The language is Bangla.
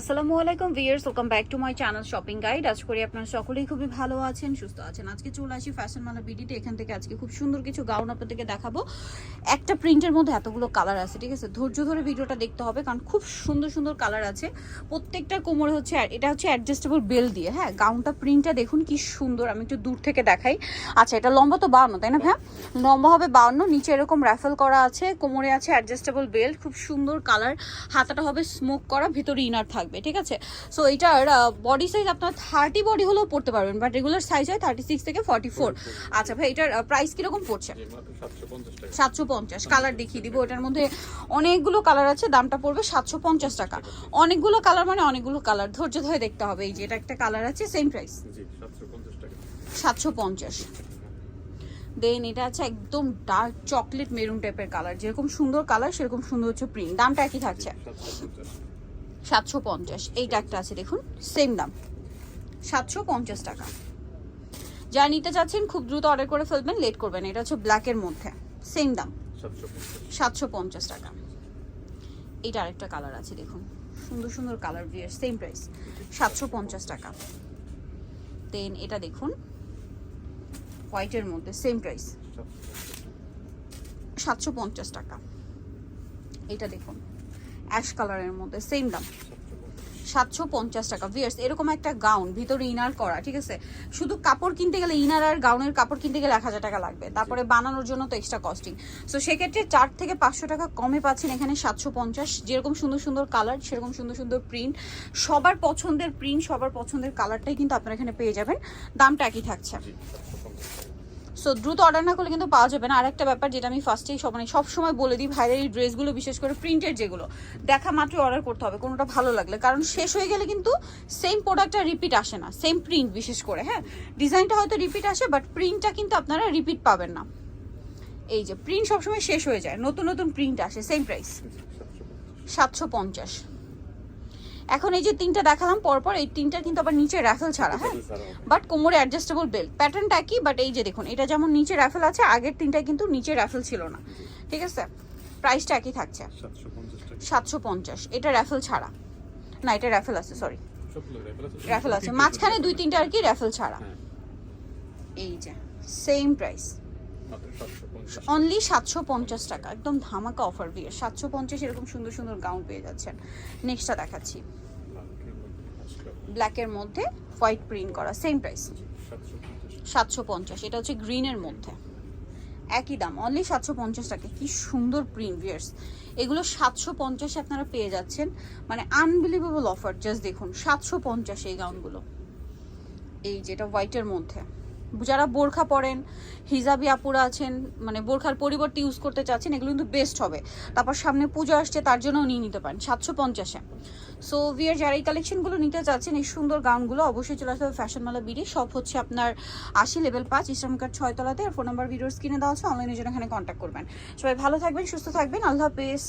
আসসালামু আলাইকুম viewers welcome back to my channel shopping guide আজ করি আপনারা সকলেই খুবই ভালো আছেন, সুস্থ আছেন। আজকে চলে আসি ফ্যাশন মালা বিডিতে এখান থেকে আজকে খুব সুন্দর কিছু গাউন আপনাদেরকে দেখাবো। একটা প্রিন্টের মধ্যে এতগুলো কালার আছে, ঠিক আছে? ধৈর্য ধরে ভিডিওটা দেখতে হবে, কারণ খুব সুন্দর সুন্দর কালার আছে। প্রত্যেকটা কোমরে হচ্ছে এটা হচ্ছে অ্যাডজাস্টেবল বেল দিয়ে হ্যাঁ? গাউনটা প্রিন্টটা দেখুন কি সুন্দর, আমি একটু দূর থেকে দেখাই। আচ্ছা এটা লম্বা তো বাউন্ন, তাই না হ্যাঁ লম্বা হবে বাউন্ন, নিচে এরকম র্যাফেল করা আছে, কোমরে আছে অ্যাডজাস্টেবল বেল্ট খুব সুন্দর কালার হাতাটা হবে স্মোক করা, ভিতরে ইনার থাকবে ঠিক আছে? সো এটার বডি সাইজ আপনার থার্টি বডি হলেও পড়তে পারবেন বাট রেগুলার সাইজ হয় থার্টি সিক্স থেকে ফর্টি ফোর আচ্ছা ভাই এটার প্রাইস কীরকম পড়ছে? সাতশো পঞ্চাশ কালার দেখিয়ে দিব এটার মধ্যে অনেকগুলো কালার আছে দামটা পড়বে সাতশো পঞ্চাশ টাকা। অনেকগুলো কালার মানে অনেকগুলো কালার ধৈর্য ধরে দেখতে হবে এই যে এটা একটা কালার আছে সেম প্রাইস সাতশো পঞ্চাশ দেন এটা আছে একদম ডার্ক চকলেট মেরুন টাইপের কালার যেরকম সুন্দর কালার সেরকম সুন্দর হচ্ছে প্রিন্ট দামটা একই থাকছে। সাতশো পঞ্চাশ। এইটা একটা আছে দেখুন সেম দাম। সাতশো পঞ্চাশ টাকা। যা নিতে চাচ্ছেন খুব দ্রুত অর্ডার করে ফেলবেন লেট করবেন এটা হচ্ছে ব্ল্যাকের মধ্যে। সেম দাম। সাতশো পঞ্চাশ। টাকা। এইটা আরেকটা কালার আছে দেখুন। সুন্দর সুন্দর কালার বিয়ার সেম প্রাইস সাতশো পঞ্চাশ টাকা। দেন এটা দেখুন হোয়াইটের মধ্যে সেম প্রাইস সাতশো পঞ্চাশ টাকা। এটা দেখুন। অ্যাশ কালারের মধ্যে সেম দাম। সাতশো পঞ্চাশ টাকা। ভিয়ার্স এরকম একটা গাউন ভিতরে ইনার করা ঠিক আছে? শুধু কাপড় কিনতে গেলে ইনার আর গাউনের কাপড় কিনতে গেলে এক হাজার টাকা লাগবে। তারপরে বানানোর জন্য তো এক্সট্রা কস্টিং সো সেক্ষেত্রে চার থেকে পাঁচশো টাকা কমে পাচ্ছেন এখানে সাতশো পঞ্চাশ। যেরকম সুন্দর সুন্দর কালার সেরকম সুন্দর সুন্দর প্রিন্ট সবার পছন্দের প্রিন্ট সবার পছন্দের কালারটাই কিন্তু আপনারা এখানে পেয়ে যাবেন। দামটা একই থাকছে। সো দ্রুত অর্ডার না করলে কিন্তু পাওয়া যাবে না। আর একটা ব্যাপার যেটা আমি ফার্স্টেই সব মানে সবসময় বলে দিই, ভাইদের এই ড্রেসগুলো, বিশেষ করে প্রিন্টের যেগুলো, দেখা মাত্র অর্ডার করতে হবে, কোনোটা ভালো লাগলে। কারণ শেষ হয়ে গেলে কিন্তু সেম প্রোডাক্টটা রিপিট আসে না সেম প্রিন্ট বিশেষ করে হ্যাঁ? ডিজাইনটা হয়তো রিপিট আসে বাট প্রিন্টটা কিন্তু আপনারা রিপিট পাবেন না। এই যে প্রিন্ট সবসময় শেষ হয়ে যায়, নতুন নতুন প্রিন্ট আসে সেম প্রাইস সাতশো পঞ্চাশ। এখন এই যে তিনটা দেখালাম পরপর এই তিনটা কিন্তু আবার নিচে র্যাফেল ছাড়া হ্যাঁ? বাট কোমরে অ্যাডজাস্টেবল বেল্ট প্যাটার্নটা একই বাট এই যে দেখুন এটা যেমন নিচে র্যাফেল আছে আগের তিনটায় কিন্তু নিচে র্যাফেল ছিল না। ঠিক আছে? প্রাইসটা একই থাকছে। সাতশো পঞ্চাশ এটা র্যাফেল ছাড়া। না এটা র্যাফেল আছে সরি র্যাফেল আছে মাঝখানে দুই তিনটা আর কি র্যাফেল ছাড়া। এই যে সেম প্রাইস অনলি সাতশো পঞ্চাশ। টাকা একদম ধামাকা অফার দিয়ে সাতশো পঞ্চাশ এরকম সুন্দর সুন্দর গাউন পেয়ে যাচ্ছেন। নেক্সটটা দেখাচ্ছি। ব্ল্যাকের মধ্যে হোয়াইট প্রিন্ট করা সেম প্রাইস সাতশো পঞ্চাশ। এটা হচ্ছে গ্রিনের মধ্যে। একই দাম অনলি সাতশো পঞ্চাশ টাকা কি সুন্দর প্রিন্ট ভিয়ার্স এগুলো সাতশো পঞ্চাশে আপনারা পেয়ে যাচ্ছেন। মানে আনবিলিভেবল অফার জাস্ট দেখুন সাতশো পঞ্চাশ এই গাউনগুলো এই যেটা হোয়াইটের মধ্যে। যারা বোরখা পরেন, হিজাবি আপুরা আছেন মানে বোরখার পরিবর্তে ইউজ করতে চাচ্ছেন, এগুলো কিন্তু বেস্ট হবে। তারপর সামনে পুজো আসছে, তার জন্যও নিয়ে নিতে পারেন, সাতশো পঞ্চাশে। সো ভিয়ার যারা এই কালেকশনগুলো নিতে চাচ্ছেন, এই সুন্দর গাউনগুলো অবশ্যই চলে আসতে হবে ফ্যাশন মালা বিডি সব হচ্ছে আপনার আশি লেভেল পাঁচ ইসলাম কার্ড ছয়তলাতে আর ফোন নাম্বার ভিডিওর স্ক্রিনে দেওয়া আছে অনলাইনের জন্য এখানে কন্ট্যাক্ট করবেন। সবাই ভালো থাকবেন, সুস্থ থাকবেন, আল্লাহ হাফেজ।